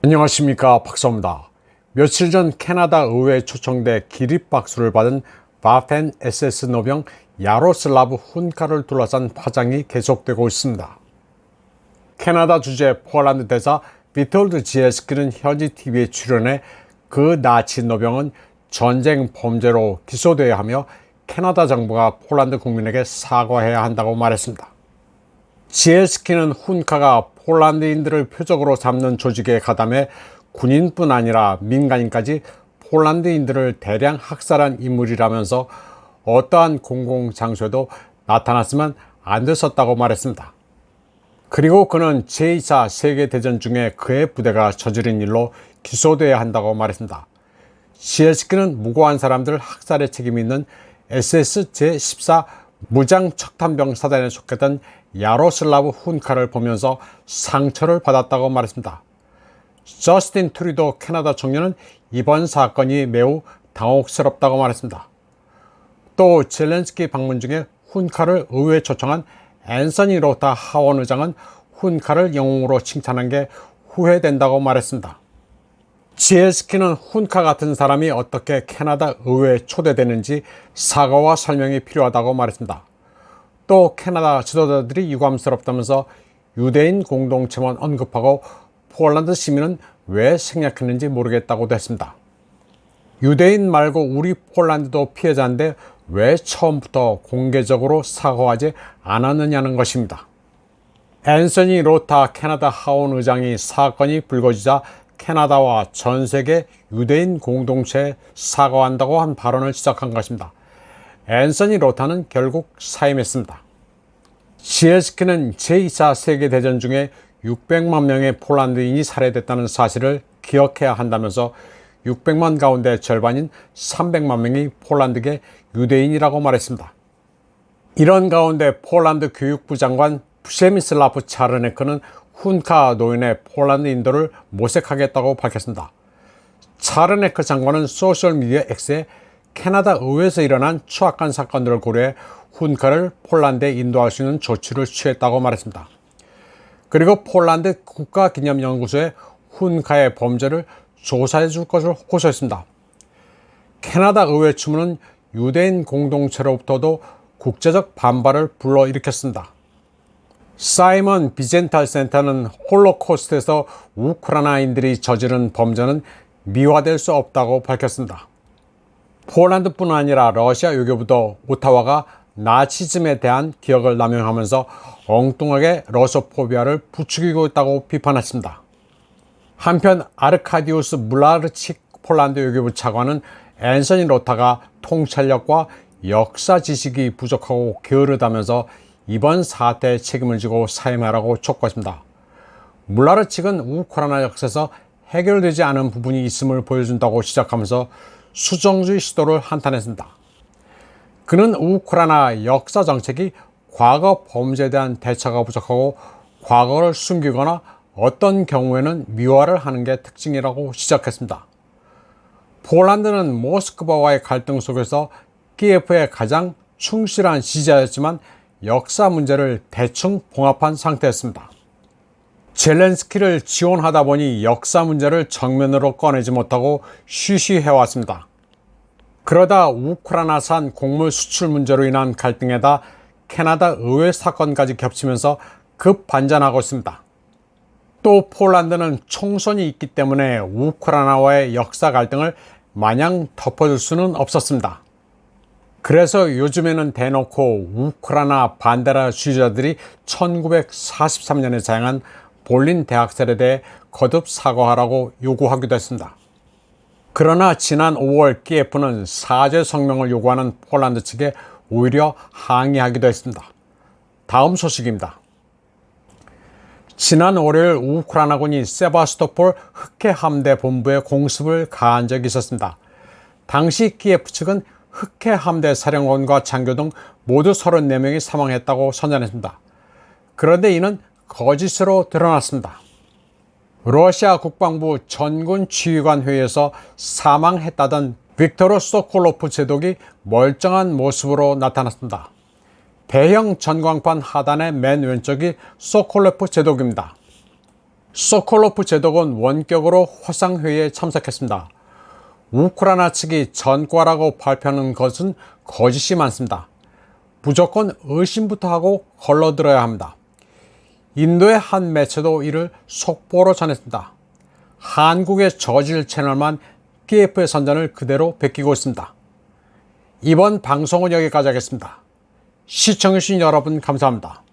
안녕하십니까 박사입니다. 며칠 전 캐나다 의회에 초청돼 기립박수를 받은 바펜 SS 노병 야로슬라브 훈카를 둘러싼 파장이 계속되고 있습니다. 캐나다 주재 폴란드 대사 비톨드 지에스키는 현지 TV에 출연해 그 나치 노병은 전쟁 범죄로 기소되어야 하며 캐나다 정부가 폴란드 국민에게 사과해야 한다고 말했습니다. 지에스키는 훈카가 폴란드인들을 표적으로 잡는 조직에 가담해 군인뿐 아니라 민간인까지 폴란드인들을 대량 학살한 인물이라면서 어떠한 공공장소에도 나타났으면 안 됐었다고 말했습니다. 그리고 그는 제2차 세계대전 중에 그의 부대가 저지른 일로 기소돼야 한다고 말했습니다. 지에스키는 무고한 사람들 학살의 책임이 있는 SS 제14 무장 척탄병 사단에 속했던 야로슬라브 훈카를 보면서 상처를 받았다고 말했습니다. 저스틴 트리도 캐나다 총리는 이번 사건이 매우 당혹스럽다고 말했습니다. 또 젤렌스키 방문 중에 훈카를 의회에 초청한 앤서니 로타 하원 의장은 훈카를 영웅으로 칭찬한 게 후회된다고 말했습니다. 지에스키는 훈카 같은 사람이 어떻게 캐나다 의회에 초대되는지 사과와 설명이 필요하다고 말했습니다. 또 캐나다 지도자들이 유감스럽다면서 유대인 공동체만 언급하고 폴란드 시민은 왜 생략했는지 모르겠다고도 했습니다. 유대인 말고 우리 폴란드도 피해자인데 왜 처음부터 공개적으로 사과하지 않았느냐는 것입니다. 앤서니 로타 캐나다 하원 의장이 사건이 불거지자 캐나다와 전 세계 유대인 공동체에 사과한다고 한 발언을 시작한 것입니다. 앤서니 로타는 결국 사임했습니다. 지에스키는 제2차 세계대전 중에 600만 명의 폴란드인이 살해됐다는 사실을 기억해야 한다면서 600만 가운데 절반인 300만 명이 폴란드계 유대인이라고 말했습니다. 이런 가운데 폴란드 교육부 장관 프셰미슬라프 차르네크는 훈카 노인의 폴란드 인도를 모색하겠다고 밝혔습니다. 차르네크 장관은 소셜미디어 X에 캐나다 의회에서 일어난 추악한 사건들을 고려해 훈카를 폴란드에 인도할 수 있는 조치를 취했다고 말했습니다. 그리고 폴란드 국가기념연구소에 훈카의 범죄를 조사해 줄 것을 호소했습니다. 캐나다 의회 추문은 유대인 공동체로부터도 국제적 반발을 불러일으켰습니다. 사이먼 비젠탈 센터는 홀로코스트에서 우크라이나인들이 저지른 범죄는 미화될 수 없다고 밝혔습니다. 폴란드뿐 아니라 러시아 외교부도 오타와가 나치즘에 대한 기억을 남용하면서 엉뚱하게 러소포비아를 부추기고 있다고 비판했습니다. 한편 아르카디우스 물라르칙 폴란드 외교부 차관은 앤서니 로타가 통찰력과 역사 지식이 부족하고 게으르다면서 이번 사태에 책임을 지고 사임하라고 촉구했습니다. 물라르칙은 우크라이나 역사에서 해결되지 않은 부분이 있음을 보여준다고 시작하면서 수정주의 시도를 한탄했습니다. 그는 우크라이나 역사 정책이 과거 범죄에 대한 대처가 부족하고 과거를 숨기거나 어떤 경우에는 미화를 하는 게 특징이라고 시작했습니다. 폴란드는 모스크바와의 갈등 속에서 키예프의 가장 충실한 지지자였지만 역사 문제를 대충 봉합한 상태였습니다. 젤렌스키를 지원하다 보니 역사 문제를 정면으로 꺼내지 못하고 쉬쉬해왔습니다. 그러다 우크라이나산 곡물 수출 문제로 인한 갈등에다 캐나다 의회 사건까지 겹치면서 급 반전하고 있습니다. 또 폴란드는 총선이 있기 때문에 우크라이나와의 역사 갈등을 마냥 덮어줄 수는 없었습니다. 그래서 요즘에는 대놓고 우크라이나 반대라 주의자들이 1943년에 자행한 볼린 대학살에 대해 거듭 사과하라고 요구하기도 했습니다. 그러나 지난 5월 키예프는 사죄 성명을 요구하는 폴란드 측에 오히려 항의하기도 했습니다. 다음 소식입니다. 지난 월요일 우크라이나군이 세바스토폴 흑해 함대 본부에 공습을 가한 적이 있었습니다. 당시 키예프 측은 흑해 함대 사령관과 장교 등 모두 34명이 사망했다고 선전했습니다. 그런데 이는 거짓으로 드러났습니다. 러시아 국방부 전군 지휘관 회의에서 사망했다던 빅토르 소콜로프 제독이 멀쩡한 모습으로 나타났습니다. 배형 전광판 하단의 맨 왼쪽이 소콜로프 제독입니다. 소콜로프 제독은 원격으로 화상회의에 참석했습니다. 우크라이나 측이 전과라고 발표하는 것은 거짓이 많습니다. 무조건 의심부터 하고 걸러들어야 합니다. 인도의 한 매체도 이를 속보로 전했습니다. 한국의 저질 채널만 키예프의 선전을 그대로 베끼고 있습니다. 이번 방송은 여기까지 하겠습니다. 시청해주신 여러분 감사합니다.